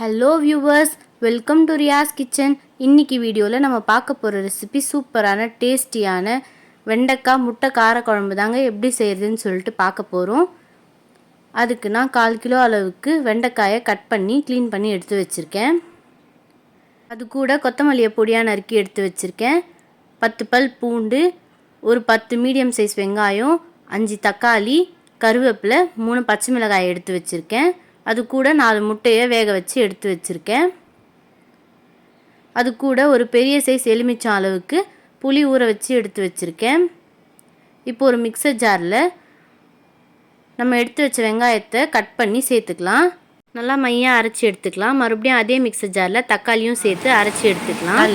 Hello viewers welcome to Riyas kitchen இன்னைக்கு வீடியோவில் நம்ம பார்க்க போகிற ரெசிபி சூப்பரான டேஸ்டியான வெண்டைக்காய் முட்டை காரக்குழம்பு தாங்க எப்படி செய்கிறதுன்னு சொல்லிட்டு பார்க்க போகிறோம் அதுக்கு நான் கால் கிலோ அளவுக்கு வெண்டைக்காயை கட் பண்ணி க்ளீன் பண்ணி எடுத்து வச்சுருக்கேன். அது கூட கொத்தமல்லியை பொடியாக நறுக்கி எடுத்து வச்சுருக்கேன். பத்து பல் பூண்டு ஒரு பத்து மீடியம் சைஸ் வெங்காயம் அஞ்சு தக்காளி கருவேப்பிலை மூணு பச்சை மிளகாய் எடுத்து வச்சுருக்கேன். அது கூட நாலு முட்டையை வேக வச்சு எடுத்து வச்சுருக்கேன். அது கூட ஒரு பெரிய சைஸ் எலுமிச்சம் அளவுக்கு புளி ஊற வச்சு எடுத்து வச்சுருக்கேன். இப்போ ஒரு மிக்சர் ஜாரில் நம்ம எடுத்து வச்ச வெங்காயத்தை கட் பண்ணி சேர்த்துக்கலாம். நல்லா மையாக அரைச்சி எடுத்துக்கலாம். மறுபடியும் அதே மிக்சர் ஜாரில் தக்காளியும் சேர்த்து அரைச்சி எடுத்துக்கலாம்.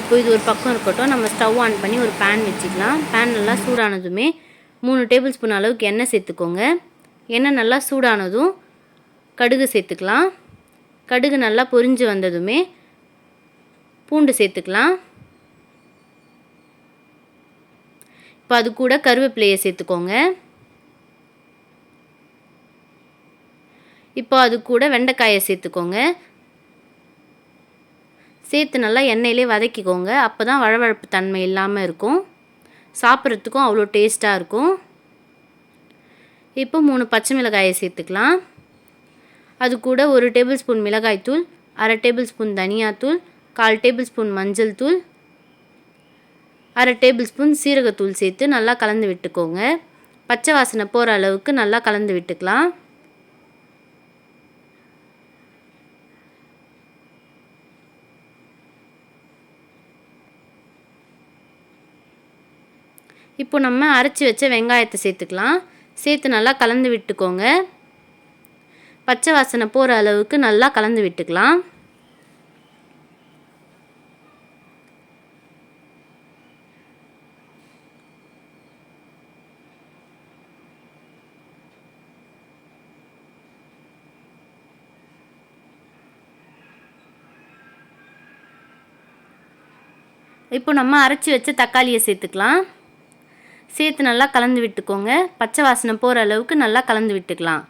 இப்போ இது ஒரு பக்கம் இருக்கட்டும். நம்ம ஸ்டவ் ஆன் பண்ணி ஒரு பேன் வச்சுக்கலாம். பேன் நல்லா சூடானதுமே மூணு டேபிள் ஸ்பூன் அளவுக்கு எண்ணெய் சேர்த்துக்கோங்க. எண்ணெய் நல்லா சூடானதும் கடுகு சேர்த்துக்கலாம். கடுகு நல்லா பொரிஞ்சு வந்ததுமே பூண்டு சேர்த்துக்கலாம். இப்போ அது கூட கருவேப்பிலையை சேர்த்துக்கோங்க. இப்போ அது கூட வெண்டைக்காயை சேர்த்துக்கோங்க. சேர்த்து நல்லா எண்ணெயிலே வதக்கிக்கோங்க. அப்போ தான் வழவழப்பு தன்மை இல்லாமல் இருக்கும். சாப்பிட்றதுக்கும் அவ்வளோ டேஸ்ட்டாக இருக்கும். இப்போ மூணு பச்சை மிளகாயை சேர்த்துக்கலாம். அது கூட ஒரு டேபிள் ஸ்பூன் மிளகாய்த்தூள் அரை டேபிள் ஸ்பூன் தனியாத்தூள் கால் டேபிள் ஸ்பூன் மஞ்சள் தூள் அரை டேபிள் ஸ்பூன் சீரகத்தூள் சேர்த்து நல்லா கலந்து விட்டுக்கோங்க. பச்சை வாசனை போகிற அளவுக்கு நல்லா கலந்து விட்டுக்கலாம். இப்போ நம்ம அரைச்சி வச்ச வெங்காயத்தை சேர்த்துக்கலாம். சேர்த்து நல்லா கலந்து விட்டுக்கோங்க. பச்சை வாசனை போகிற அளவுக்கு நல்லா கலந்து விட்டுக்கலாம். இப்போ நம்ம அரைச்சி வச்ச தக்காளியை சேர்த்துக்கலாம். சேர்த்து நல்லா கலந்து விட்டுக்கோங்க. பச்சை வாசனை போகிற அளவுக்கு நல்லா கலந்து விட்டுக்கலாம்.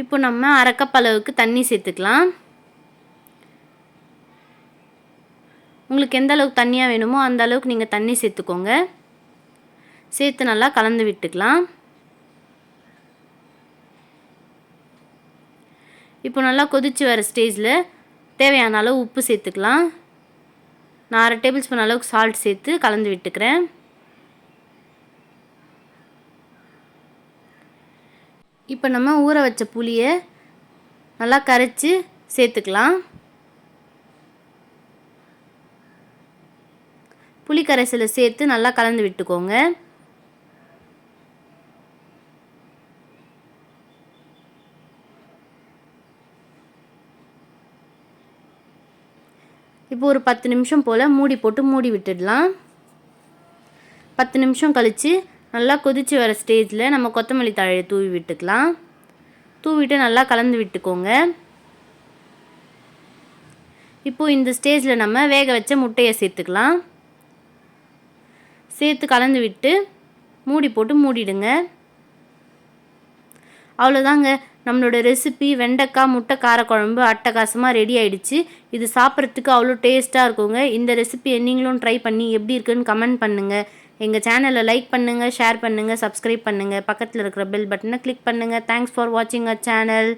இப்போ நம்ம அரைக்கப் அளவுக்கு தண்ணி சேர்த்துக்கலாம். உங்களுக்கு எந்த அளவுக்கு தண்ணியாக வேணுமோ அந்த அளவுக்கு நீங்கள் தண்ணி சேர்த்துக்கோங்க. சேர்த்து நல்லா கலந்து விட்டுக்கலாம். இப்போ நல்லா கொதித்து வர ஸ்டேஜில் தேவையான அளவு உப்பு சேர்த்துக்கலாம். நான் அரை டேபிள் ஸ்பூன் அளவுக்கு சால்ட் சேர்த்து கலந்து விட்டுக்கிறேன். இப்போ நம்ம ஊற வச்ச புளியை நல்லா கரைச்சி சேர்த்துக்கலாம். புளி கரைசலை சேர்த்து நல்லா கலந்து விட்டுக்கோங்க. இப்போ ஒரு பத்து நிமிஷம் போல் மூடி போட்டு மூடி விட்டுடலாம். பத்து நிமிஷம் கழித்து நல்லா கொதித்து வர ஸ்டேஜில் நம்ம கொத்தமல்லி தழையை தூவி விட்டுக்கலாம். தூவிட்டு நல்லா கலந்து விட்டுக்கோங்க. இப்போது இந்த ஸ்டேஜில் நம்ம வேக வச்ச முட்டையை சேர்த்துக்கலாம். சேர்த்து கலந்து விட்டு மூடி போட்டு மூடிடுங்க. அவ்வளோதாங்க நம்மளோட ரெசிபி வெண்டைக்காய் முட்டை காரக்குழம்பு அட்டகாசமாக ரெடி ஆகிடுச்சு இது சாப்பிட்றதுக்கு அவ்வளோ டேஸ்ட்டாக இருக்குங்க. இந்த ரெசிபியை நீங்களும் ட்ரை பண்ணி எப்படி இருக்குன்னு கமெண்ட் பண்ணுங்கள் எங்கள் சேனலை லைக் பண்ணுங்கள் ஷேர் பண்ணுங்கள் சப்ஸ்கிரைப் பண்ணுங்கள் பக்கத்தில் இருக்கிற பெல் பட்டனை கிளிக் பண்ணுங்கள் தேங்க்ஸ் ஃபார் வாட்சிங் அ சேனல்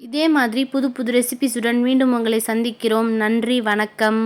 இதே மாதிரி புது புது ரெசிபிஸுடன் மீண்டும் உங்களை சந்திக்கிறோம். நன்றி வணக்கம்.